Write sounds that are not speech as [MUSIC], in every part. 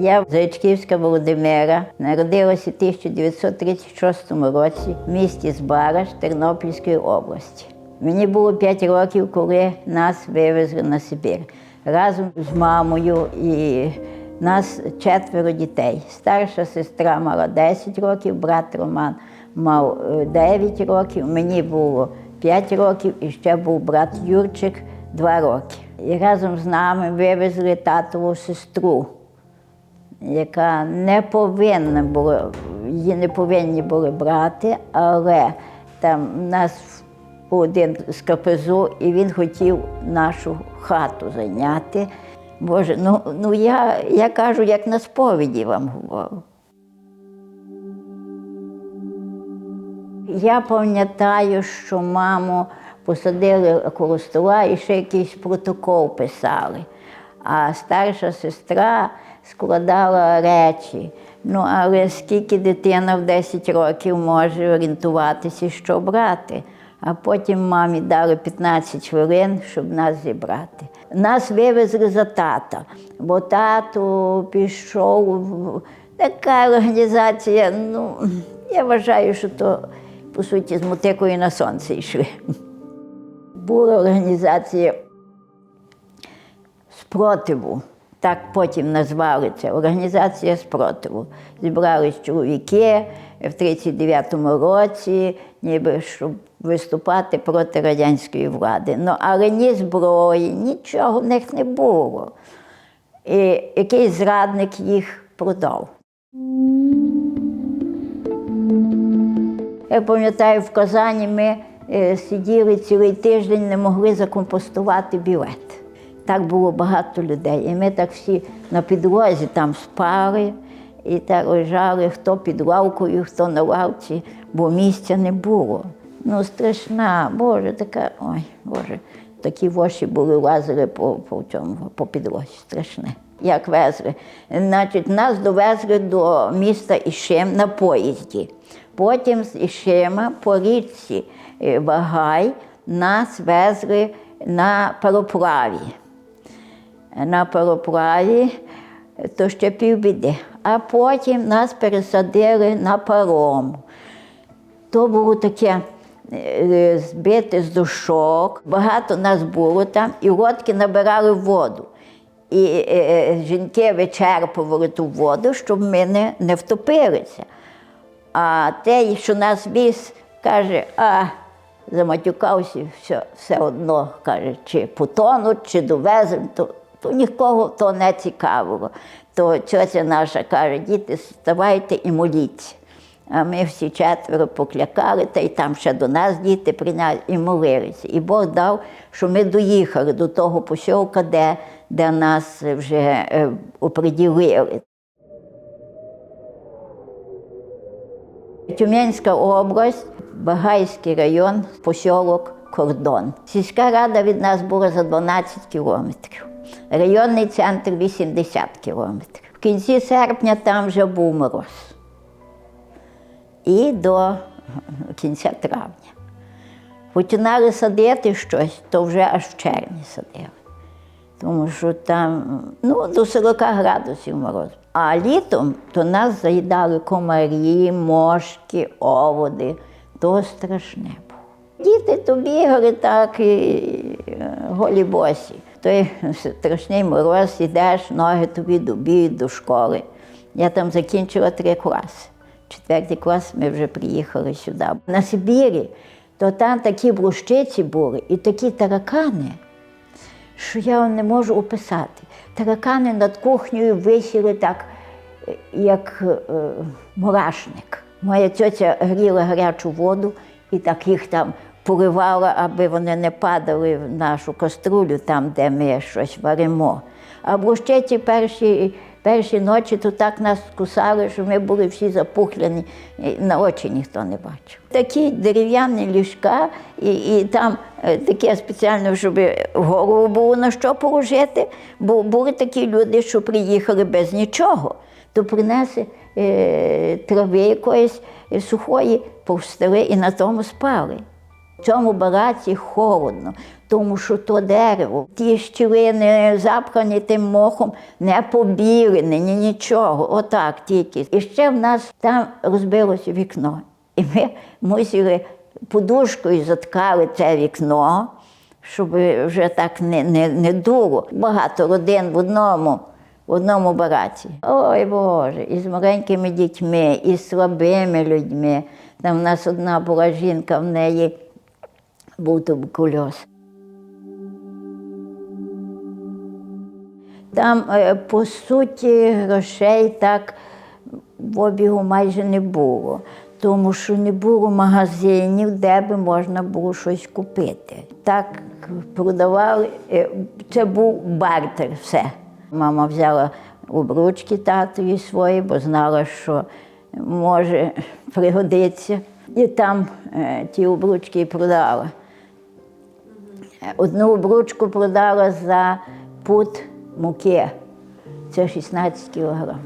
Я Заячківська Володимира, народилася в 1936 році в місті Збараж Тернопільської області. Мені було 5 років, коли нас вивезли на Сибір разом з мамою і нас четверо дітей. Старша сестра мала 10 років, брат Роман мав е, 9 років, мені було 5 років і ще був брат Юрчик 2 роки. І разом з нами вивезли татову сестру яка не повинна була, її не повинні були брати, але там у нас один з КПЗУ, і він хотів нашу хату зайняти. Боже, ну, ну я, я кажу, як на сповіді вам говорю. Я пам'ятаю, що маму посадили коло стола і ще якийсь протокол писали. А старша сестра складала речі. Ну, але скільки дитина в 10 років може орієнтуватися, що брати. А потім мамі дали 15 хвилин, щоб нас зібрати. Нас вивезли за тата, бо тато пішов така організація. Ну, я вважаю, що то, по суті, з мотикою на сонце йшли. Була організація спротиву. Так потім назвали це організація спротиву. Зібрались чоловіки в 39-му році, ніби щоб виступати проти радянської влади. Ну, але ні зброї, нічого в них не було. І якийсь зрадник їх продав. Я пам'ятаю, в Казані ми е, сиділи цілий тиждень, не могли закомпостувати білет. Так було багато людей. І ми так всі на підлозі там спали і так лежали, хто під лавкою, хто на лавці, бо місця не було. Ну, страшна, Боже, така, ой, Боже, такі воші були, лазили по, по, цьому, по підлозі. Страшне. Як везли. Значить, нас довезли до міста Ішим на поїзді. Потім з Ішима по річці е, Вагай нас везли на пароплаві на пароплаві, то ще півбіди. А потім нас пересадили на паром. То було таке е, збите з душок. Багато нас було там, і лодки набирали воду. І е, е, жінки вичерпували ту воду, щоб ми не, не втопилися. А той, що нас віз, каже, а заматюкався, все, все одно, каже, чи потонуть, чи довеземо, то, то нікого то не цікавило. То тьотя наша каже, діти, вставайте і моліться. А ми всі четверо поклякали, та й там ще до нас діти прийняли і молилися. І Бог дав, що ми доїхали до того посілка, де, де нас вже е, оприділили. Тюменська область, Багайський район, посілок Кордон. Сільська рада від нас була за 12 кілометрів, районний центр 80 кілометрів. В кінці серпня там вже був мороз. І до кінця травня. Починали садити щось, то вже аж в червні садили. Тому що там ну, до 40 градусів мороз. А літом то нас заїдали комарі, мошки, оводи. То страшне було. Діти то бігали так і е, голі босі. Той страшний мороз, ідеш, ноги тобі добіють до школи. Я там закінчила три класи. Четвертий клас ми вже приїхали сюди. На Сибірі, то там такі блущиці були і такі таракани що я не можу описати. Таракани над кухнею висіли так, як е, мурашник. Моя тьотя гріла гарячу воду і так їх там поливала, аби вони не падали в нашу каструлю, там, де ми щось варимо. А блущеті перші, перші ночі то так нас кусали, що ми були всі запухлені, на очі ніхто не бачив. Такі дерев'яні ліжка, і, і там е, таке спеціально, щоб голову було на що положити, бо були такі люди, що приїхали без нічого, то принесли е, трави якоїсь е, сухої, повстали і на тому спали. В цьому бараці холодно, тому що то дерево, ті щілини запхані тим мохом, не побілені, ні нічого. Отак тільки. І ще в нас там розбилося вікно. І ми мусили подушкою заткали це вікно, щоб вже так не, не, не дуло. Багато родин в одному. В одному бараці. Ой Боже, і з маленькими дітьми, і з слабими людьми. Там в нас одна була жінка, в неї був туберкульоз. Там, е, по суті, грошей так в обігу майже не було, тому що не було магазинів, де би можна було щось купити. Так продавали, е, це був бартер, все. Мама взяла обручки татові свої, бо знала, що може пригодиться. І там е, ті обручки і продала. Одну обручку продала за пут муки. Це 16 кілограм.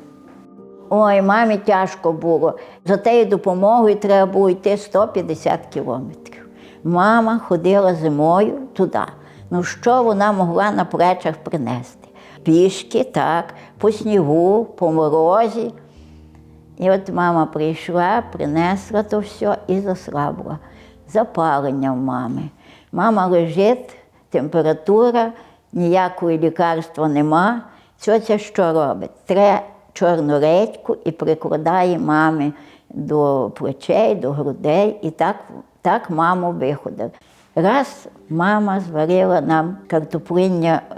Ой, мамі тяжко було. За тією допомогою треба було йти 150 кілометрів. Мама ходила зимою туди. Ну що вона могла на плечах принести? Пішки, так, по снігу, по морозі. І от мама прийшла, принесла то все і заслабла. Запалення в мами. Мама лежить, температура, ніякого лікарства нема. Цьоця що робить? Тре чорну редьку і прикладає мамі до плечей, до грудей, і так, так маму виходив. Раз мама зварила нам картоплиння е,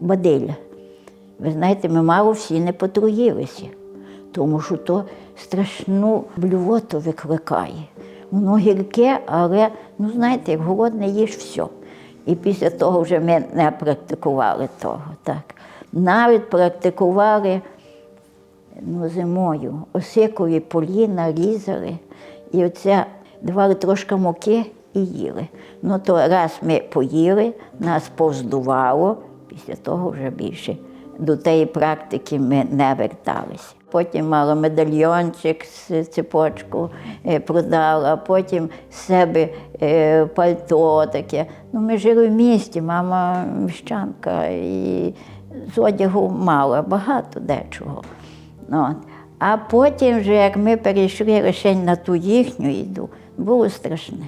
бадилля. Ви знаєте, ми мало всі не потруїлися, тому що то страшну блювоту викликає. Воно гірке, але, ну знаєте, як голодне їж все. І після того вже ми не практикували того. Так. Навіть практикували ну, зимою. Осикові поліна різали, і оце давали трошки муки і їли. Ну то раз ми поїли, нас повздувало, після того вже більше до тієї практики ми не верталися. Потім мала медальйончик з цепочку е, продала, потім з себе е, пальто таке. Ну, ми жили в місті, мама міщанка, і з одягу мала, багато дечого. От. А потім, вже, як ми перейшли лише на ту їхню їду, було страшне.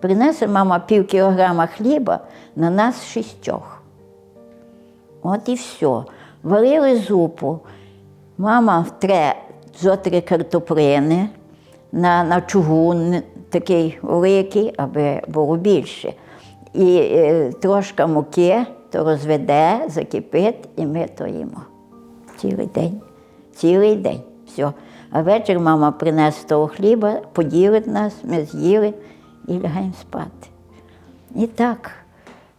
Принесе мама пів кілограма хліба на нас шістьох. От і все. Варили зупу. Мама втре зотри картоплини на, на чугун такий великий, аби було більше. І е, трошки муки, то розведе, закипить, і ми то їмо. Цілий день. Цілий день. Все. А вечір мама принесе того хліба, поділить нас, ми з'їли і лягаємо спати. І так.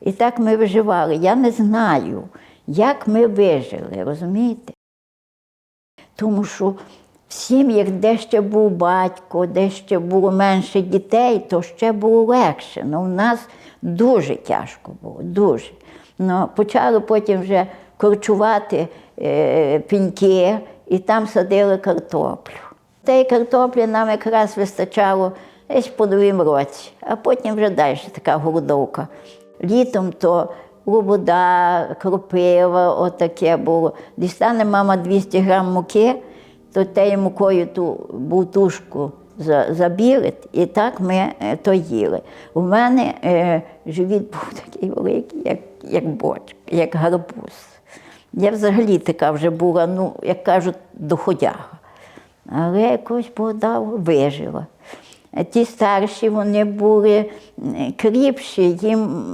І так ми виживали. Я не знаю, як ми вижили, розумієте? Тому що в сім'ях, де ще був батько, де ще було менше дітей, то ще було легше. Ну, у нас дуже тяжко було, дуже. Ну, почали потім вже корчувати е, піньки і там садили картоплю. Тієї картоплі нам якраз вистачало десь по новім році, а потім вже далі така голодовка. Літом то лобода, кропива, отаке було. Дістане мама 200 грам муки, то тею мукою ту бутушку за- забілить, і так ми е, то їли. У мене е, живіт був [LAUGHS] такий великий, як, як бочка, як гарбуз. Я взагалі така вже була, ну, як кажуть, доходяга. Але якось Бог дав, вижила. А Ті старші вони були кріпші, їм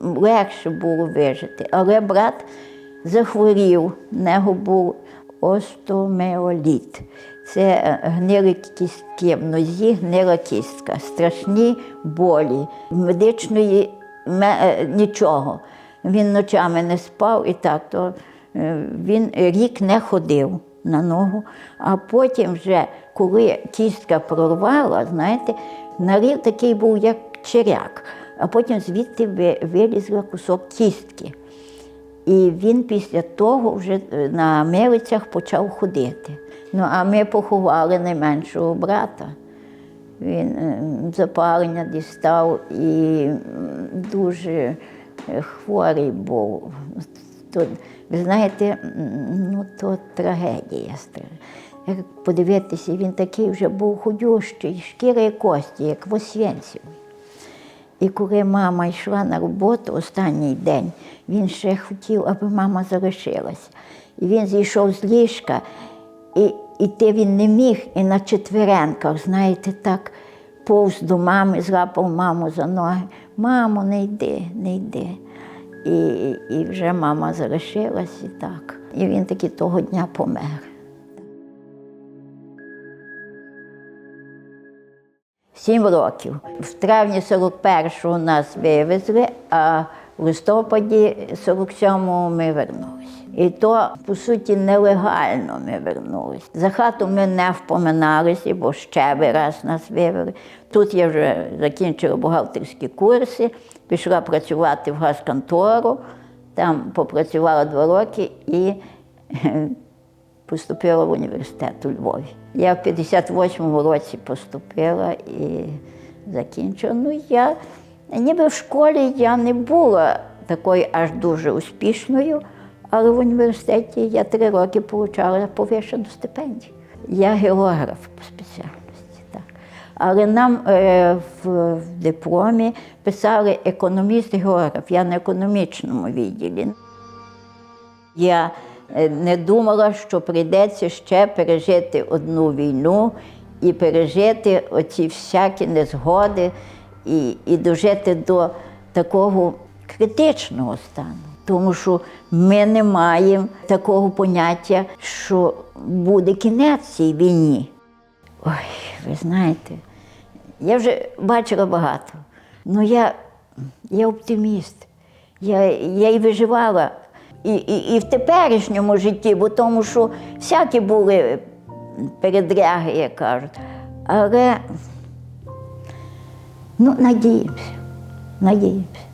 легше було вижити. Але брат захворів, в нього був остомеоліт. Це е, гнили кістки, в нозі гнила кістка, страшні болі, медичної е, нічого. Він ночами не спав і так, то е, він рік не ходив на ногу, а потім вже, коли кістка прорвала, знаєте, нарив такий був, як черяк, а потім звідти вилізла кусок кістки. І він після того вже е, на милицях почав ходити. Ну, а ми поховали найменшого брата. Він е, запалення дістав і дуже е, хворий був. То, ви знаєте, ну то трагедія. Як подивитися, він такий вже був худющий, шкіра і кості, як в Освєнців. І коли мама йшла на роботу останній день, він ще хотів, аби мама залишилася. І він зійшов з ліжка, і йти він не міг, і на четверенках, знаєте, так повз до мами, зрапав маму за ноги. Мамо, не йди, не йди. І, і вже мама залишилась і так. І він таки того дня помер. Сім років. В травні 41-го нас вивезли, а в листопаді 47-го ми вернулися. І то, по суті, нелегально ми вернулися. За хату ми не впоминалися, бо ще би раз нас вивели. Тут я вже закінчила бухгалтерські курси, пішла працювати в газконтору, там попрацювала два роки і поступила в університет у Львові. Я в 58-му році поступила і закінчила. Ну, я ніби в школі я не була такою аж дуже успішною, але в університеті я три роки отримала повищену стипендію. Я географ по спеціальності. Так. Але нам е, в, в дипломі писали економіст-географ, я на економічному відділі. Я не думала, що прийдеться ще пережити одну війну і пережити оці всякі незгоди і, і дожити до такого критичного стану. Тому що ми не маємо такого поняття, що буде кінець цій війні. Ой, ви знаєте, я вже бачила багато. Ну я, я оптиміст. Я, я і виживала і, і, і в теперішньому житті, бо тому що всякі були передряги, як кажуть. Але ну, надіємося, надіємося.